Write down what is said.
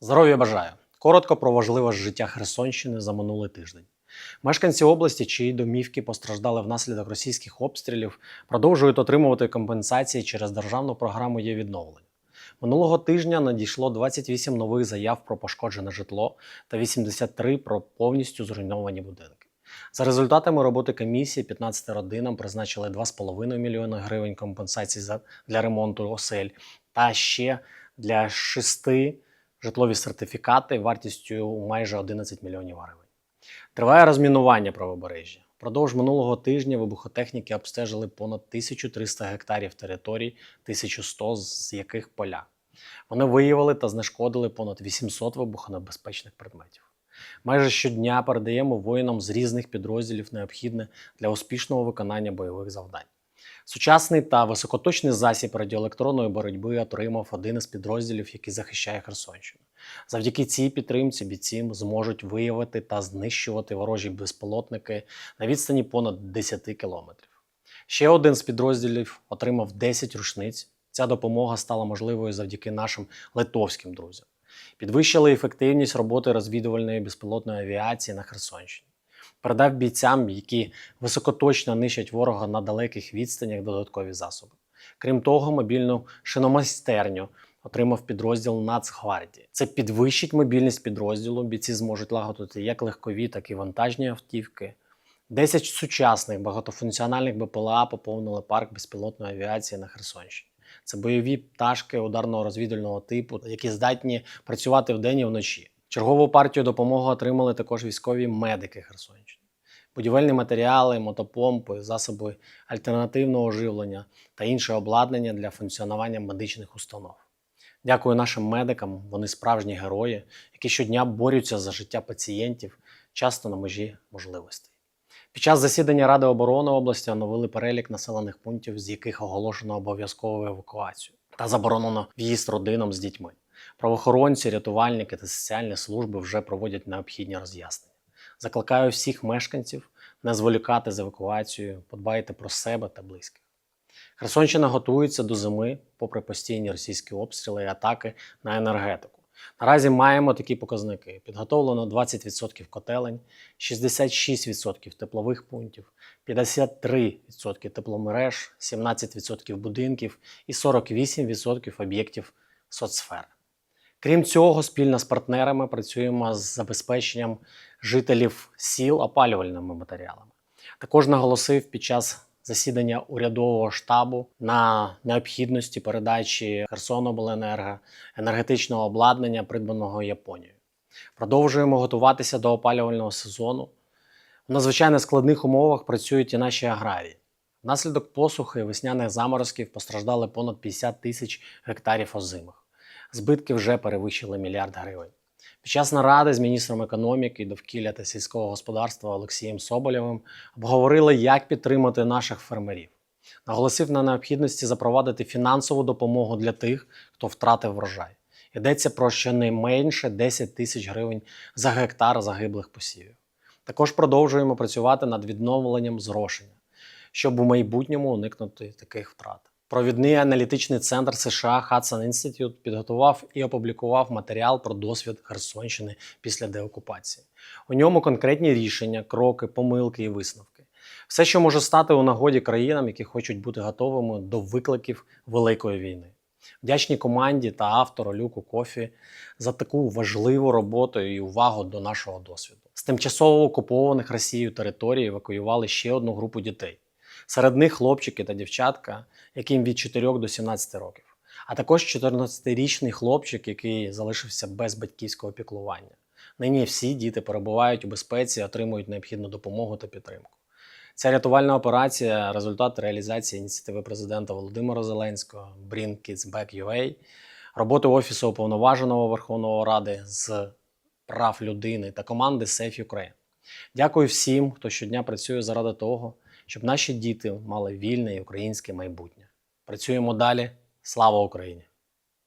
Здоров'я бажаю! Коротко про важливе життя Херсонщини за минулий тиждень. Мешканці області, чиї домівки постраждали внаслідок російських обстрілів, продовжують отримувати компенсації через державну програму є відновлення. Минулого тижня надійшло 28 нових заяв про пошкоджене житло та 83 про повністю зруйновані будинки. За результатами роботи комісії 15 родинам призначили 2,5 мільйони гривень компенсацій для ремонту осель та ще для шести житлові сертифікати вартістю майже 11 мільйонів гривень. Триває розмінування правобережжя. Впродовж минулого тижня вибухотехніки обстежили понад 1300 гектарів територій, 1100 з яких поля. Вони виявили та знешкодили понад 800 вибухонебезпечних предметів. Майже щодня передаємо воїнам з різних підрозділів необхідне для успішного виконання бойових завдань. Сучасний та високоточний засіб радіоелектронної боротьби отримав один із підрозділів, який захищає Херсонщину. Завдяки цій підтримці бійці зможуть виявити та знищувати ворожі безпілотники на відстані понад 10 кілометрів. Ще один з підрозділів отримав 10 рушниць. Ця допомога стала можливою завдяки нашим литовським друзям. Підвищили ефективність роботи розвідувальної безпілотної авіації на Херсонщині. Передав бійцям, які високоточно нищать ворога на далеких відстанях додаткові засоби. Крім того, мобільну шиномайстерню отримав підрозділ Нацгвардії. Це підвищить мобільність підрозділу. Бійці зможуть лагодити як легкові, так і вантажні автівки. 10 сучасних багатофункціональних БПЛА поповнили парк безпілотної авіації на Херсонщині. Це бойові пташки ударного розвідувального типу, які здатні працювати вдень і вночі. Чергову партію допомоги отримали також військові медики Херсонщини. Будівельні матеріали, мотопомпи, засоби альтернативного живлення та інше обладнання для функціонування медичних установ. Дякую нашим медикам, вони справжні герої, які щодня борються за життя пацієнтів, часто на межі можливостей. Під час засідання Ради оборони області оновили перелік населених пунктів, з яких оголошено обов'язкову евакуацію та заборонено в'їзд родинам з дітьми. Правоохоронці, рятувальники та соціальні служби вже проводять необхідні роз'яснення. Закликаю всіх мешканців не зволікати з евакуацією, подбайте про себе та близьких. Херсонщина готується до зими, попри постійні російські обстріли і атаки на енергетику. Наразі маємо такі показники: підготовлено 20% котелень, 66% теплових пунктів, 53% тепломереж, 17% будинків і 48% об'єктів соцсфери. Крім цього, спільно з партнерами працюємо з забезпеченням жителів сіл опалювальними матеріалами. Також наголосив під час засідання урядового штабу на необхідності передачі Херсонобленерго енергетичного обладнання, придбаного Японією. Продовжуємо готуватися до опалювального сезону. В надзвичайно складних умовах працюють і наші аграрії. Внаслідок посухи весняних заморозків постраждали понад 50 тисяч гектарів озимих. Збитки вже перевищили мільярд гривень. Під час наради з міністром економіки, довкілля та сільського господарства Олексієм Соболєвим обговорили, як підтримати наших фермерів. Наголосив на необхідності запровадити фінансову допомогу для тих, хто втратив врожай. Йдеться про щонайменше 10 тисяч гривень за гектар загиблих посівів. Також продовжуємо працювати над відновленням зрошення, щоб у майбутньому уникнути таких втрат. Провідний аналітичний центр США Hudson Institute підготував і опублікував матеріал про досвід Херсонщини після деокупації. У ньому конкретні рішення, кроки, помилки і висновки. Все, що може стати у нагоді країнам, які хочуть бути готовими до викликів великої війни. Вдячні команді та автору Люку Кофі за таку важливу роботу і увагу до нашого досвіду. З тимчасово окупованих Росією територій евакуювали ще одну групу дітей. Серед них хлопчики та дівчатка, яким від 4 до 17 років, а також 14-річний хлопчик, який залишився без батьківського піклування. Нині всі діти перебувають у безпеці отримують необхідну допомогу та підтримку. Ця рятувальна операція результат реалізації ініціативи президента Володимира Зеленського Bring Kids Back UA, роботи Офісу уповноваженого Верховної Ради з прав людини та команди Safe Ukraine. Дякую всім, хто щодня працює заради того, щоб наші діти мали вільне і українське майбутнє. Працюємо далі. Слава Україні!